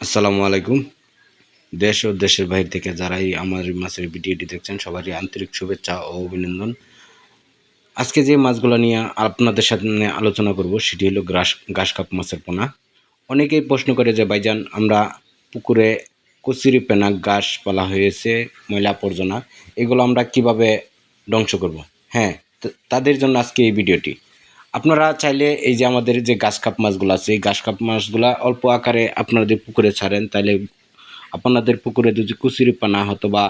আসসালামু আলাইকুম। দেশ ও দেশের বাইরে থেকে যারাই আমার মাছের ভিডিওটি দেখছেন, সবারই আন্তরিক শুভেচ্ছা ও অভিনন্দন। আজকে যে মাছগুলো নিয়ে আপনাদের সাথে আলোচনা করব, সেটি হলো গ্রাস ঘাস কাপ মাছের পোনা। অনেকেই প্রশ্ন করে যে, ভাইজান, আমরা পুকুরে কচুরি, পেনা, ঘাস পালা হয়েছে, ময়লা আবর্জনা, এগুলো আমরা কীভাবে ধ্বংস করব? হ্যাঁ তাদের জন্য আজকে এই ভিডিওটি। আপনারা চাইলে এই যে আমাদের যে গাছ কাপ মাছগুলো আছে, এই গাছ কাপ মাছগুলো অল্প আকারে আপনাদের পুকুরে ছাড়েন। তাহলে আপনাদের পুকুরে যদি কুচুরি পানা হতো বা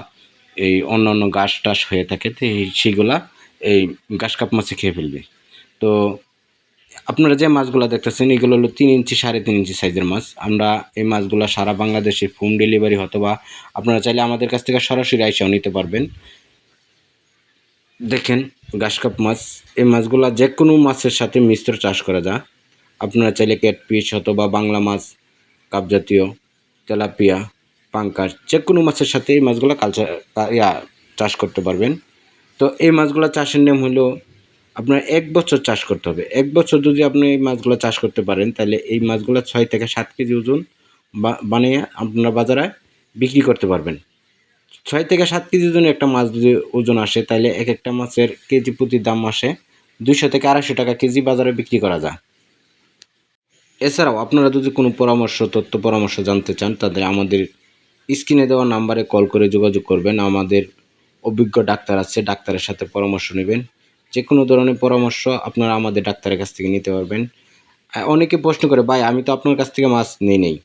এই অন্য অন্য গাছ টাস হয়ে থাকে, তো সেইগুলা এই গাছ কাপ মাছে খেয়ে ফেলবে। তো আপনারা যে মাছগুলো দেখতেছেন, এগুলো হলো তিন ইঞ্চি সাড়ে তিন ইঞ্চি সাইজের মাছ। আমরা এই মাছগুলো সারা বাংলাদেশে হোম ডেলিভারি হতো বা আপনারা চাইলে আমাদের কাছ থেকে সরাসরি আইসাও নিতে পারবেন। দেখেন ঘাসকাপ মাছ। এই মাছগুলা যে কোনো মাছের সাথে মিশ্র চাষ করা যায়। আপনারা চাইলে ক্যাটফিশ অথবা বাংলা মাছ কাপ জাতীয় তেলাপিয়া পাঙ্কাস যে কোনো মাছের সাথে এই মাছগুলো কালচার ইয়া, চাষ করতে পারবেন। তো এই মাছগুলো চাষের নিয়ম হলো, আপনার এক বছর চাষ করতে হবে। এক বছর যদি আপনি এই মাছগুলো চাষ করতে পারেন, তাহলে এই মাছগুলো ছয় থেকে সাত কেজি ওজন বানিয়ে আপনারা বাজারে বিক্রি করতে পারবেন। ছয় থেকে সাত কেজি ওজনের একটা মাছ যদি ওজন আসে তাহলে এক একটা মাছের কেজি প্রতি দাম আসে দুইশো থেকে আড়াইশো টাকা কেজি বাজারে বিক্রি করা যায়। এছাড়াও আপনারা যদি কোনো পরামর্শ, তথ্য পরামর্শ জানতে চান, তাদের আমাদের স্ক্রিনে দেওয়া নাম্বারে কল করে যোগাযোগ করবেন। আমাদের অভিজ্ঞ ডাক্তার আছে, ডাক্তারের সাথে পরামর্শ নেবেন। যে কোনো ধরনের পরামর্শ আপনারা আমাদের ডাক্তারের কাছ থেকে নিতে পারবেন। অনেকে প্রশ্ন করে, ভাই, আমি তো আপনার কাছ থেকে মাছ নেই নেই।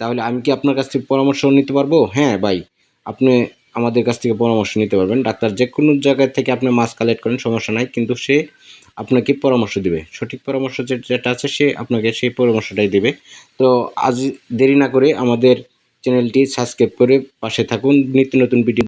তাহলে আমি কি আপনার কাছ থেকে পরামর্শ নিতে পারব? হ্যাঁ ভাই, আপনি আমাদের কাছ থেকে পরামর্শ নিতে পারবেন। ডাক্তার যে কোনো জায়গায় থেকে আপনি মাস্ক কালেক্ট করেন, সমস্যা নাই। কিন্তু সে আপনাকে পরামর্শ দিবে। সঠিক পরামর্শ যেটা আছে, সে আপনাকে সেই পরামর্শটাই দেবে। তো আজ দেরি না করে আমাদের চ্যানেলটি সাবস্ক্রাইব করে পাশে থাকুন। নিত্য নতুন ভিডিও